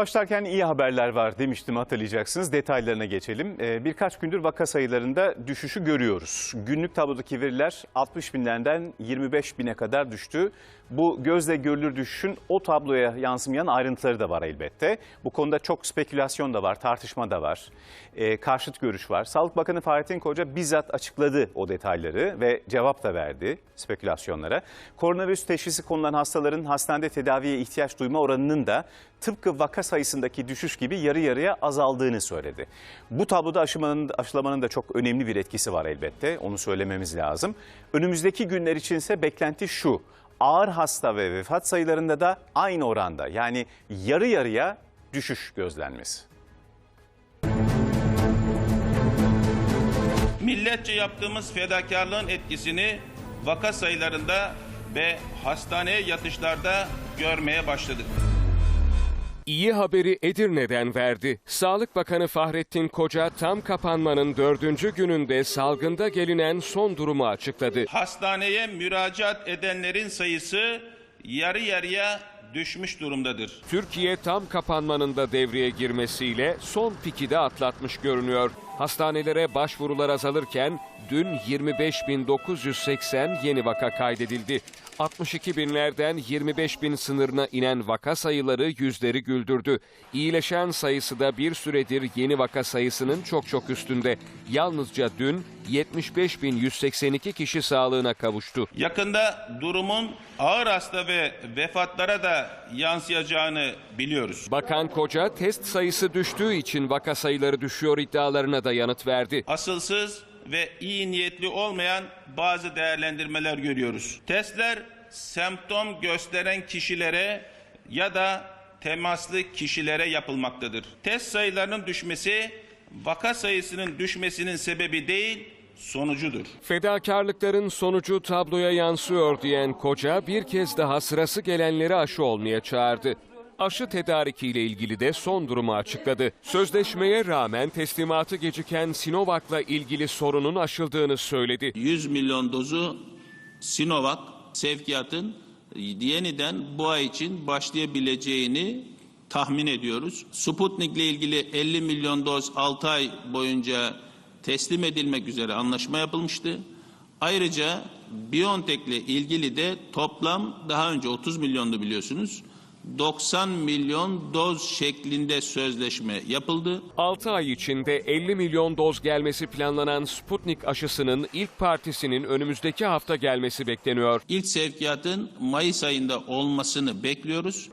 Başlarken iyi haberler var demiştim hatırlayacaksınız. Detaylarına geçelim. Ee, birkaç gündür vaka sayılarında düşüşü görüyoruz. Günlük tablodaki veriler 60 binlerden 25 bine kadar düştü. Bu gözle görülür düşüşün o tabloya yansımayan ayrıntıları da var elbette. Bu konuda çok spekülasyon da var, tartışma da var. Ee, karşıt görüş var. Sağlık Bakanı Fahrettin Koca bizzat açıkladı o detayları ve cevap da verdi spekülasyonlara. Koronavirüs teşhisi konulan hastaların hastanede tedaviye ihtiyaç duyma oranının da tıpkı vaka sayısındaki düşüş gibi yarı yarıya azaldığını söyledi. Bu tabloda aşımanın, aşılamanın da çok önemli bir etkisi var elbette. Onu söylememiz lazım. Önümüzdeki günler içinse beklenti şu. Ağır hasta ve vefat sayılarında da aynı oranda yani yarı yarıya düşüş gözlenmesi. Milletçe yaptığımız fedakarlığın etkisini vaka sayılarında ve hastaneye yatışlarda görmeye başladık. İyi haberi Edirne'den verdi. Sağlık Bakanı Fahrettin Koca tam kapanmanın dördüncü gününde salgında gelinen son durumu açıkladı. Hastaneye müracaat edenlerin sayısı yarı yarıya düşmüş durumdadır. Türkiye tam kapanmanın da devreye girmesiyle son piki de atlatmış görünüyor. Hastanelere başvurular azalırken dün 25.980 yeni vaka kaydedildi. 62 binlerden 25 bin sınırına inen vaka sayıları yüzleri güldürdü. İyileşen sayısı da bir süredir yeni vaka sayısının çok çok üstünde. Yalnızca dün 75.182 kişi sağlığına kavuştu. Yakında durumun ağır hasta ve vefatlara da yansıyacağını biliyoruz. Bakan Koca test sayısı düştüğü için vaka sayıları düşüyor iddialarına da yanıt verdi. asılsız ve iyi niyetli olmayan bazı değerlendirmeler görüyoruz. Testler semptom gösteren kişilere ya da temaslı kişilere yapılmaktadır. Test sayılarının düşmesi vaka sayısının düşmesinin sebebi değil, sonucudur. Fedakarlıkların sonucu tabloya yansıyor diyen Koca bir kez daha sırası gelenleri aşı olmaya çağırdı. Aşı tedarikiyle ilgili de son durumu açıkladı. Sözleşmeye rağmen teslimatı geciken Sinovac'la ilgili sorunun aşıldığını söyledi. 100 milyon dozu Sinovac sevkiyatın yeniden bu ay için başlayabileceğini tahmin ediyoruz. Sputnik ile ilgili 50 milyon doz 6 ay boyunca teslim edilmek üzere anlaşma yapılmıştı. Ayrıca BioNTech ile ilgili de toplam daha önce 30 milyondu biliyorsunuz. 90 milyon doz şeklinde sözleşme yapıldı. 6 ay içinde 50 milyon doz gelmesi planlanan Sputnik aşısının ilk partisinin önümüzdeki hafta gelmesi bekleniyor. İlk sevkiyatın Mayıs ayında olmasını bekliyoruz.